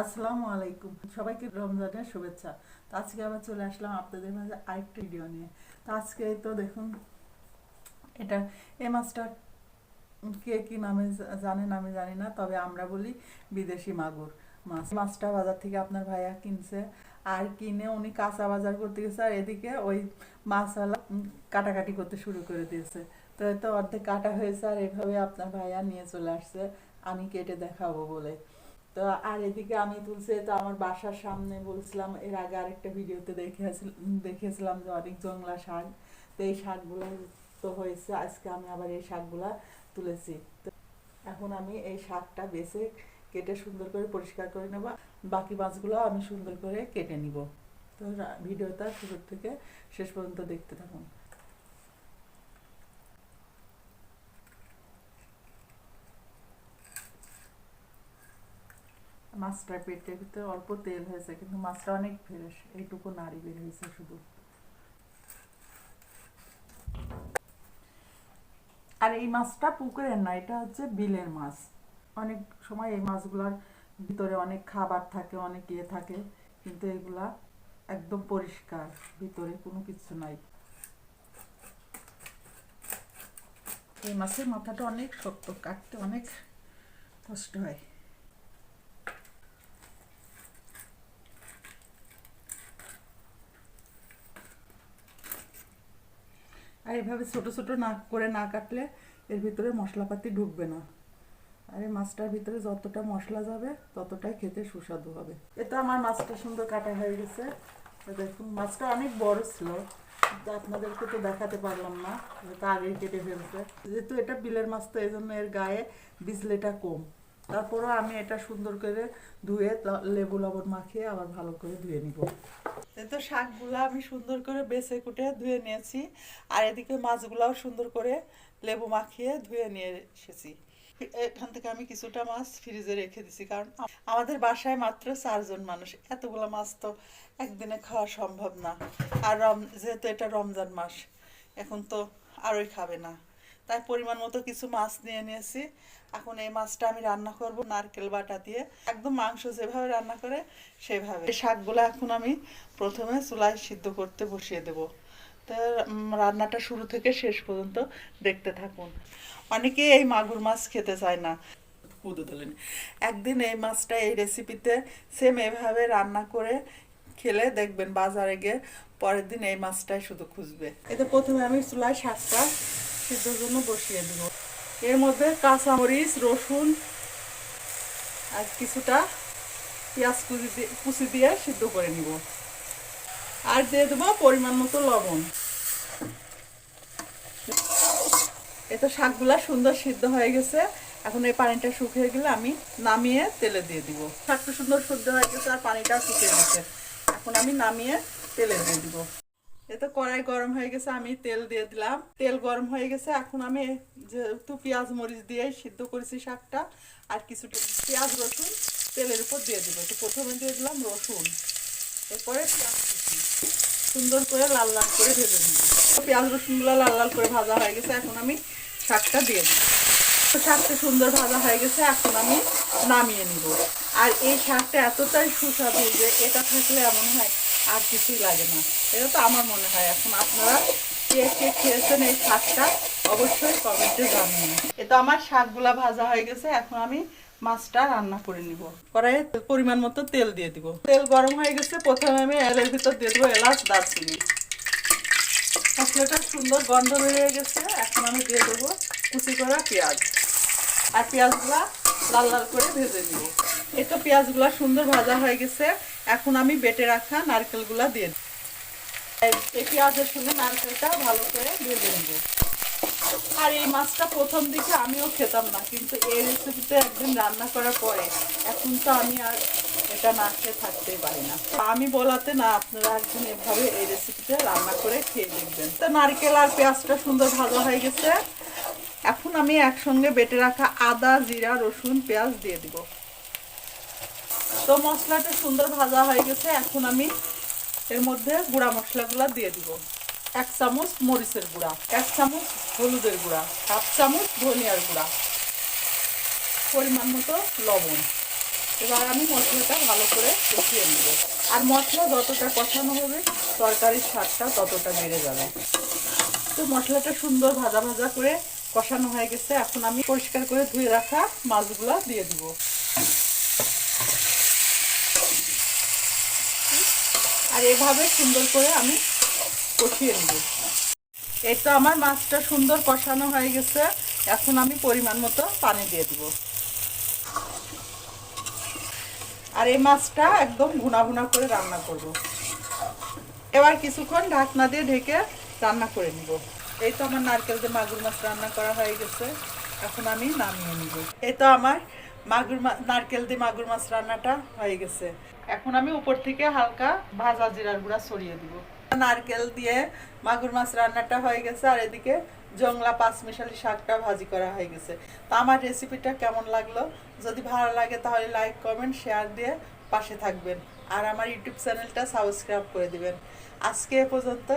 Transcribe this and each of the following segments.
আসসালামু আলাইকুম। সবাইকে রমজানের শুভেচ্ছা। তো আজকে আবার চলে আসলাম আপনাদের মাঝে আরেকটা ভিডিও নিয়ে। তো আজকে তো দেখুন, এটা এ মাছটা কে কি নামে জানেন আমি জানি না, তবে আমরা বলি বিদেশি মাগুর। মাছ মাছটা বাজার থেকে আপনার ভাইয়া কিনছে, আর কিনে উনি কাঁচা বাজার করতে গেছে, আর এদিকে ওই মাছওয়ালা কাটাকাটি করতে শুরু করে দিয়েছে। তো তো অর্ধেক কাটা হয়েছে, আর এভাবে আপনার ভাইয়া নিয়ে চলে আসছে, আমি কেটে দেখাবো বলে। তো আর এদিকে আমি তুলছে তো আমার বাসার সামনে বলছিলাম, এর আগে আরেকটা ভিডিওতে দেখিয়েছিল দেখিয়েছিলাম যে অনেক জংলা শাক। তো এই শাকগুলো তো হয়েছে, আজকে আমি আবার এই শাকগুলা তুলেছি। তো এখন আমি এই শাকটা বেছে কেটে সুন্দর করে পরিষ্কার করে নেব। বাকি মাছগুলো আমি সুন্দর করে কেটে নিব। তো ভিডিওটা শুরুর থেকে শেষ পর্যন্ত দেখতে থাকুন। মাছটা পেটের ভিতরে অল্প তেল হয়েছে, কিন্তু মাছটা অনেক ফ্রেশ, এইটুকু নাড়ি বের হয়েছে শুধু। আর এই মাছটা পুকুরের না, এটা হচ্ছে বিলের মাছ। অনেক সময় এই মাছগুলোর ভিতরে অনেক খাবার থাকে, অনেক ইয়ে থাকে, কিন্তু এগুলা একদম পরিষ্কার, ভিতরে কোনো কিছু নাই। এই মাছের মাথাটা অনেক শক্ত, কাটতে অনেক কষ্ট হয়। আর এভাবে ছোট ছোট না করে না কাটলে এর ভিতরে মশলাপাতি ঢুকবে না। আর এই মাছটার ভিতরে যতটা মশলা যাবে, ততটাই খেতে সুস্বাদু হবে। এটা আমার মাছটা সুন্দর কাটা হয়ে গেছে। দেখুন, মাছটা অনেক বড় ছিল। আপনাদেরকে তো দেখাতে পারলাম না। এটা আগেই কেটে ফেলছে। যেহেতু এটা বিলের মাছ, তো এই জন্য এর গায়ে বিজলেটা কম। তারপরও আমি এটা সুন্দর করে ধুয়ে লেবু লবণ মাখিয়ে আবার ভালো করে ধুয়ে নিব। তো শাকগুলো আমি সুন্দর করে বেছে কুটে ধুয়ে নিয়েছি, আর এদিকে মাছগুলাও সুন্দর করে লেবু মাখিয়ে ধুয়ে নিয়ে এসেছি। এখান থেকে আমি কিছুটা মাছ ফ্রিজে রেখে দিছি, কারণ আমাদের বাসায় মাত্র চারজন মানুষ, এতগুলো মাছ তো একদিনে খাওয়া সম্ভব না। আর যেহেতু এটা রমজান মাস, এখন তো আরোই খাবে না। তাই পরিমাণ মতো কিছু মাছ নিয়ে নিয়েছি। এখন এই মাছটা আমি রান্না করব নারকেল বাটা দিয়ে। একদম মাংস যেভাবে রান্না করে সেভাবে। এই শাকগুলো এখন আমি প্রথমে চুলায় সিদ্ধ করতে বসিয়ে দেব। তো রান্নাটা শুরু থেকে শেষ পর্যন্ত দেখতে থাকুন। অনেকে এই মাগুর মাছ খেতে চায় না। কুদো তোলেন একদিন এই মাছটা এই রেসিপিতে সেম এভাবে রান্না করে খেলে দেখবেন বাজারে গিয়ে পরের দিন এই মাছটাই শুধু খুঁজবে। এতে প্রথমে আমি চুলায় শাকটা সিদ্ধর জন্য বসিয়ে দেব। এর মধ্যে কাঁচামরিচ, রসুন আর কিছুটা পেঁয়াজ কুচি দিয়ে কুচি দিয়ে সিদ্ধ করে নিব। আর দিয়ে দেবো পরিমাণ মতো লবণ। এতো শাকগুলা সুন্দর সিদ্ধ হয়ে গেছে। এখন এই পানিটা শুকিয়ে গেলে আমি নামিয়ে তেলে দিয়ে দিব। শাকটা সুন্দর সিদ্ধ হয়ে গেছে আর পানিটা শুকিয়ে গেছে। এখন আমি নামিয়ে তেলে দিয়ে দিব। এতো কড়াই গরম হয়ে গেছে, আমি তেল দিয়ে দিলাম। তেল গরম হয়ে গেছে, এখন আমি যেহেতু পেঁয়াজ, মরিচ দিয়ে সিদ্ধ করেছি শাকটা, আর কিছুটা পেঁয়াজ, রসুন তেলের উপর দিয়ে দিব। তো প্রথমে দিয়ে দিলাম রসুন, এরপরে পেঁয়াজ সুন্দর করে লাল লাল করে ভেজে নিব। পেঁয়াজ, রসুনগুলো লাল লাল করে ভাজা হয়ে গেছে, এখন আমি শাকটা দিয়ে দিই তো শাকটা সুন্দর ভাজা হয়ে গেছে, এখন আমি নামিয়ে নিব। আর এই শাকটা এতটাই সুস্বাদু যে এটা থাকলে এমন হয় আর কিছুই লাগে না। এটা তো আমার মনে হয়। এখন আপনারা কে কে খেয়েছেন এই শাকটা অবশ্যই কমেন্টে জানাবেন এটা আমার শাকগুলা ভাজা হয়ে গেছে। এখন আমি মাছটা রান্না করে নিব। কড়াইয়ে পরিমাণ মতো তেল দিয়ে দিব। তেল গরম হয়ে গেছে। প্রথমে আমি এলের ভিতর দিয়ে দেবো এলাচ দারচিনি। মশলাটা সুন্দর গন্ধ বেরিয়ে গেছে। এখন আমি দিয়ে দেবো কুচি করা পেঁয়াজ। আর পেঁয়াজগুলা লাল লাল করে ভেজে নিব। এই তো পেঁয়াজগুলা সুন্দর ভাজা হয়ে গেছে। এখন আমি বেটে রাখা নারকেলগুলা দিয়ে। এই- পেঁয়াজের সঙ্গে নারকেলটা ভালো করে ভেজে নিব। আর এই মাছটা প্রথম দিকে আমিও খেতাম না, কিন্তু এই রেসিপিতে একদিন রান্না করার পরে এখন তো আমি আর এটা না খেয়ে থাকতেই পারি না। আমি বলাতে না, আপনারা একদিন এভাবে এই রেসিপিতে রান্না করে খেয়ে দেখবেন। তো নারকেল আর পেঁয়াজটা সুন্দর ভাজা হয়ে গেছে। এখন আমি একসঙ্গে বেটে রাখা আদা, জিরা, রসুন, পেঁয়াজ দিয়ে দিব। তো মশলাটা সুন্দর ভাজা হয়ে গেছে, এখন আমি এর মধ্যে গুঁড়া মশলাগুলো দিয়ে দিব। এক চামচ মরিচের গুঁড়া, এক চামচ হলুদের গুঁড়া, হাফ চামচ ধনিয়ার গুঁড়া, পরিমাণ মতো লবণ। এবার আমি মশলাটা ভালো করে কষিয়ে নেব। আর মশলা যতটা কষানো হবে, তরকারির স্বাদটা ততটা বেড়ে যাবে। তো মশলাটা সুন্দর ভাজা ভাজা করে কষানো হয়ে গেছে, এখন আমি পরিষ্কার করে ধুয়ে রাখা মাছগুলো দিয়ে দিব। আর এভাবে সুন্দর করে আমি কষিয়ে নেব। এই তো আমার মাছটা সুন্দর কষানো হয়ে গেছে। এখন আমি পরিমাণ মতো পানি দিয়ে দিব। আর এই মাছটা একদম ভুনা ভুনা করে রান্না করব। এবার কিছুক্ষণ ঢাকনা দিয়ে ঢেকে রান্না করে নিব। এই তো আমার নারকেল দিয়ে মাগুর মাছ রান্না করা হয়ে গেছে। এখন আমি নামিয়ে নিব। এই তো আমার মাগুর নারকেল দিয়ে মাগুর মাছ রান্নাটা হয়ে গেছে। এখন আমি উপর থেকে হালকা ভাজা জিরার গুঁড়া ছড়িয়ে দিব। নারকেল দিয়ে মাগুর মাছ রান্নাটা হয়ে গেছে, আর এদিকে জংলা পাঁচমিশালি শাকটা ভাজি করা হয়ে গেছে। তো আমার রেসিপিটা কেমন লাগল? যদি ভালো লাগে তাহলে লাইক কমেন্ট শেয়ার দিয়ে পাশে থাকবেন। আর আমার ইউটিউব চ্যানেলটা সাবস্ক্রাইব করে দিবেন। আজকে এ পর্যন্ত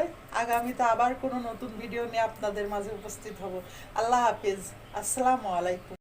আগামীতে আবার কোনো নতুন ভিডিও নিয়ে আপনাদের মাঝে উপস্থিত হব। আল্লাহ হাফিজ। আসসালামু আলাইকুম।